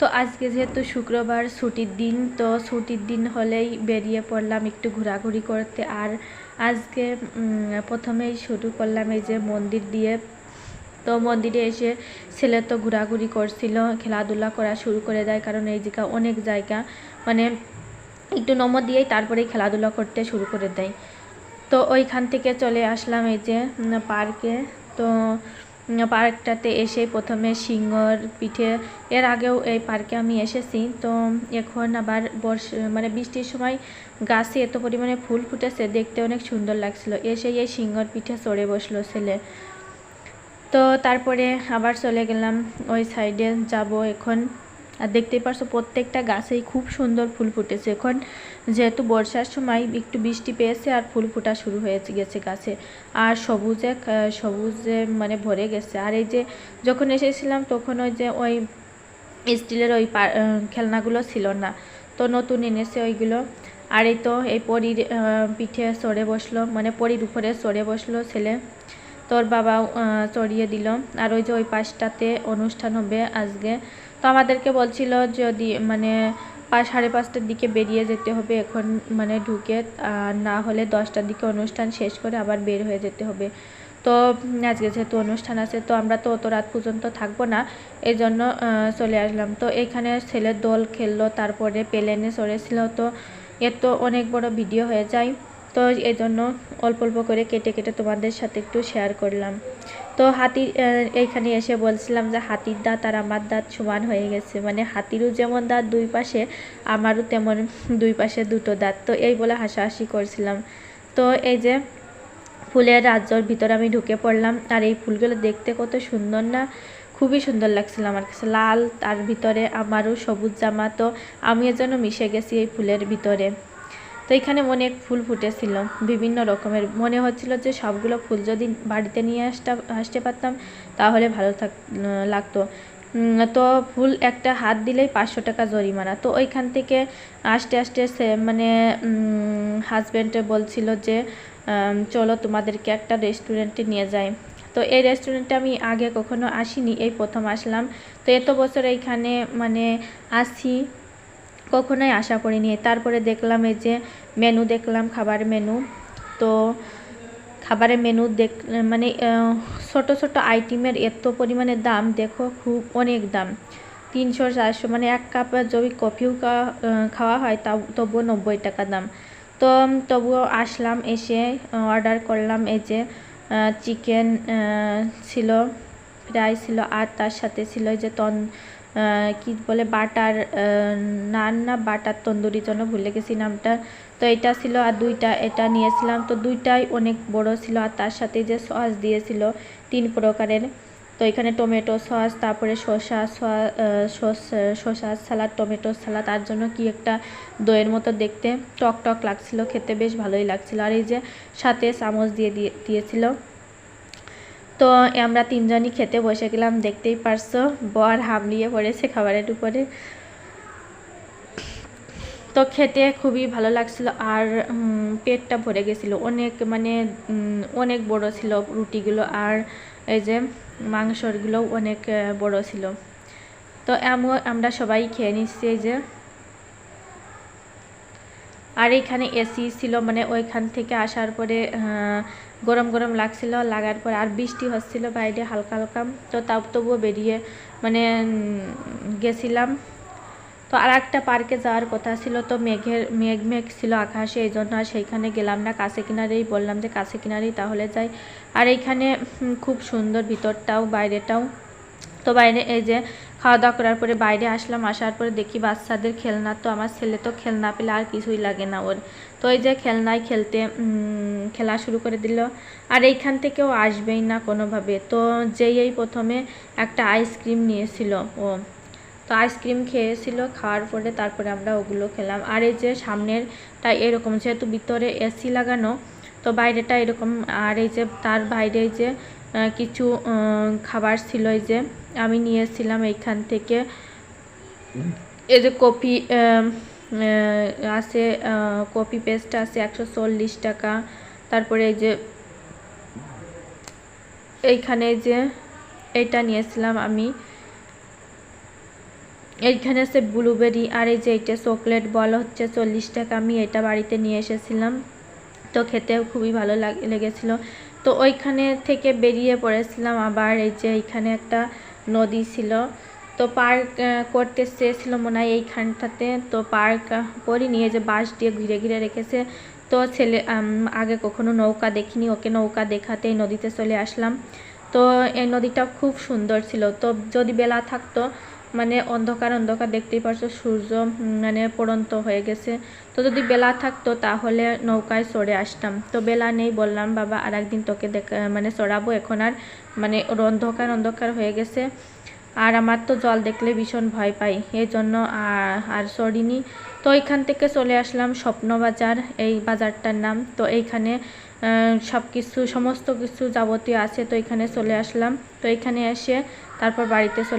তো আজকে যেহেতু শুক্রবার ছুটির দিন, তো ছুটির দিন হলেই বেরিয়ে পড়লাম একটু ঘোরাঘুরি করতে। আর আজকে প্রথমেই শুরু করলাম এই যে মন্দির দিয়ে। তো মন্দিরে এসে ছেলে তো ঘোরাঘুরি করছিল, খেলাধুলা করা শুরু করে দেয়, কারণ এই জায়গা অনেক জায়গা। মানে একটু নমর দিয়েই তারপরেই খেলাধুলা করতে শুরু করে দেয়। তো ওইখান থেকে চলে আসলাম এই যে পার্কে। তো পার্কটাতে এসে প্রথমে সিংহর পিঠে, এর আগেও এই পার্কে আমি এসেছি। তো এখন আবার বর্ষ মানে বৃষ্টির সময় গাছে এত পরিমাণে ফুল ফুটেছে, দেখতে অনেক সুন্দর লাগছিল। এসে এই সিংহর পিঠে চড়ে বসল ছেলে। তো তারপরে আবার চলে গেলাম ওই সাইডে যাব এখন। আর দেখতেই পারছ প্রত্যেকটা গাছেই খুব সুন্দর ফুল ফুটেছে। এখন যেহেতু বর্ষার সময় একটু বৃষ্টি পেয়েছে আর ফুল ফোটা শুরু হয়ে গেছে গাছে। আর সবুজে সবুজে মানে ভরে গেছে। আর এই যে যখন এসেছিলাম তখন ওই যে ওই স্টিলের ওই খেলনাগুলো ছিল না। তো নতুন এনেছে ওইগুলো। আর এই তো এই পরির পিঠে চড়ে বসল মানে পরির উপরে চড়ে বসল ছেলে। তোর আহ, চড়িয়ে দিল। আর ওই যে ওই পাঁচটাতে অনুষ্ঠান হবে আজকে। তো আমাদেরকে বলছিল যদি মানে সাড়ে পাঁচটার দিকে বেরিয়ে যেতে হবে এখন মানে ঢুকে। না হলে দশটার দিকে অনুষ্ঠান শেষ করে আবার বের হয়ে যেতে হবে। তো আজকে যেহেতু অনুষ্ঠান আছে, তো আমরা তো অত রাত পর্যন্ত থাকব না এই জন্য চলে আসলাম। তো এখানে ছেলের দোল খেললো, তারপরে প্লেনে চড়েছিল। তো এর তো অনেক বড় ভিডিও হয়ে যায়। তো এই জন্য অল্প অল্প করে কেটে কেটে তোমাদের সাথে একটু শেয়ার করলাম। তো হাতি এইখানে এসে বলছিলাম যে হাতির দাঁত আর আমার দাঁত সমান হয়ে গেছে। মানে হাতিরও যেমন দাঁত দুই পাশে, আমারও তেমন দুই পাশে দুটো দাঁত। তো এই বলে হাসাহাসি করছিলাম। তো এই যে ফুলের রাজ্যর ভিতরে আমি ঢুকে পড়লাম আর এই ফুলগুলো দেখতে কত সুন্দর না? খুবই সুন্দর লাগছিল আমার কাছে। লাল তার ভিতরে আমারও সবুজ জামা। তো আমিও যেন মিশে গেছি এই ফুলের ভিতরে। তো এখানে অনেক ফুল ফুটেছিল, বিভিন্ন রকমের। মনে হচ্ছিল যে সবগুলো ফুল যদি বাড়িতে নিয়ে আসতে আসতে পারতাম, তাহলে ভালো থাক লাগতো। তো ফুল একটা হাত দিলেই পাঁচশো টাকা জরিমানা। তো ওইখান থেকে আস্তে আস্তে সে মানে হাজব্যান্ডে বলছিল যে চলো তোমাদেরকে একটা রেস্টুরেন্টে নিয়ে যাই। তো এই রেস্টুরেন্টে আমি আগে কখনো আসিনি, এই প্রথম আসলাম। তো এত বছর এইখানে মানে আসি। কখনোই আশা করিনি। তারপরে দেখলাম এই যে মেনু দেখলাম, খাবার মেনু। তো খাবারের মেনু দেখ মানে ছোট ছোট আইটেমের এত পরিমাণে দাম, দেখো খুব অনেক দাম। তিনশো চারশো মানে এক কাপ যদি কফিও খাওয়া হয় তাও তবুও নব্বই টাকা দাম। তো, তবুও আসলাম এসে অর্ডার করলাম এই যে চিকেন ছিল। ফ্রাই ছিল আর তার সাথে ছিল যে তন কি বলে বাটার নান না বাটার তন্দুরি জন্য ভুলে গেছি নামটা। তো এটা ছিল আর দুইটা এটা নিয়েছিলাম। তো দুইটাই অনেক বড় ছিল আর তার সাথে যে সস দিয়েছিল তিন প্রকারের। তো এখানে টমেটো সস, তারপরে শসা সস শসা সালাদ, টমেটো সালাদ, তার জন্য কি একটা দইয়ের মতো দেখতে। টক টক লাগছিল, খেতে বেশ ভালোই লাগছিল। আর এই যে সাথে চামচ দিয়ে দিয়ে, দিয়েছিল। তো আমরা তিনজনই খেতে বসে গেলাম, দেখতেই পারছ, বর হামলিয়ে পড়েছে খাবারের উপরে। তো খেতে খুবই ভালো লাগছিল আর পেটটা ভরে গেছিল। অনেক মানে অনেক বড় ছিল রুটিগুলো আর এই যে মাংসগুলো অনেক বড় ছিল। তো এমন আমরা সবাই খেয়ে নিচ্ছি এই যে। আর এইখানে এসি ছিল মানে ওইখান থেকে আসার পরে গরম গরম লাগছিল লাগার পর আর বৃষ্টি হচ্ছিল বাইরে হালকা হালকা। তো তাও তবুও বেরিয়ে মানে গেছিলাম। তো আর একটা পার্কে যাওয়ার কথা ছিল তো মেঘের মেঘ মেঘ ছিল আকাশে, এই জন্য আর সেইখানে গেলাম না, কাছে কিনারেই বললাম যে কাছে কিনারেই তাহলে যাই। আর এইখানে খুব সুন্দর ভিতরটাও বাইরেটাও তো বাইরে এই যে খাওয়া দাওয়া করার পরে বাইরে আসলাম, আসার পরে দেখি বাচ্চাদের খেলনা তো, আমার ছেলে তো খেলনা পেলে আর কিছুই লাগে না ওর। তো এই যে খেলনায় খেলতে খেলা শুরু করে দিল। আর এইখান থেকেও আসবেই না কোনোভাবে। তো যেই এই প্রথমে একটা আইসক্রিম নিয়েছিল ও, তো আইসক্রিম খেয়েছিল, খাওয়ার পরে তারপরে আমরা ওগুলো খেলাম। আর এই যে সামনেরটা এরকম, যেহেতু ভিতরে এসি লাগানো, তো বাইরেটা এরকম, আর এই যে তার বাইরে যে কিছু খাবার ছিল এই যে, আমি নিয়েছিলাম এইখান থেকে। এই যে কপি আছে কপি পেস্ট আছে একশো চল্লিশ টাকা। তারপরে এই যে, এইখানে যে এটা নিয়েছিলাম আমি। এইখানে আছে ব্লুবেরি, আর এই যে এটা চকলেট বল হচ্ছে চল্লিশ টাকা। আমি এটা বাড়িতে নিয়ে এসেছিলাম। তো খেতেও খুবই ভালো লাগ- লেগেছিল। তো ওইখানে থেকে বেরিয়ে পড়েছিলাম আবার, এই যে এইখানে একটা নদী ছিল। তো পার্ক করতে চেয়েছিল মনে হয় এইখানটাতে। তো পার্ক করি নিয়ে যে বাঁশ দিয়ে ঘিরে ঘিরে রেখেছে। তো ছেলে আগে কখনো নৌকা দেখিনি, ওকে নৌকা দেখাতেই নদীতে চলে আসলাম। তো এই নদীটা খুব সুন্দর ছিল। তো যদি বেলা থাকতো মানে অন্ধকার অন্ধকার দেখতেই পারছ, সূর্য মানে পড়ন্ত হয়ে গেছে। তো যদি বেলা থাকতো তাহলে নৌকায় চড়ে আসতাম। তো বেলা নেই বললাম, বাবা আর একদিন তোকে দেখ মানে চড়াবো এখন আর। মানে অন্ধকার অন্ধকার হয়ে গেছে। আর আমার তো জল দেখলে ভীষণ ভয় পাই, এই জন্য আর সরিনি তো এইখান থেকে চলে আসলাম স্বপ্নবাজার, এই বাজারটার নাম। তো এইখানে সব কিছু সমস্ত কিছু যাবতীয় আছে, তো এখানে চলে আসলাম। তো এখানে এসে তারপর বাড়িতে চলে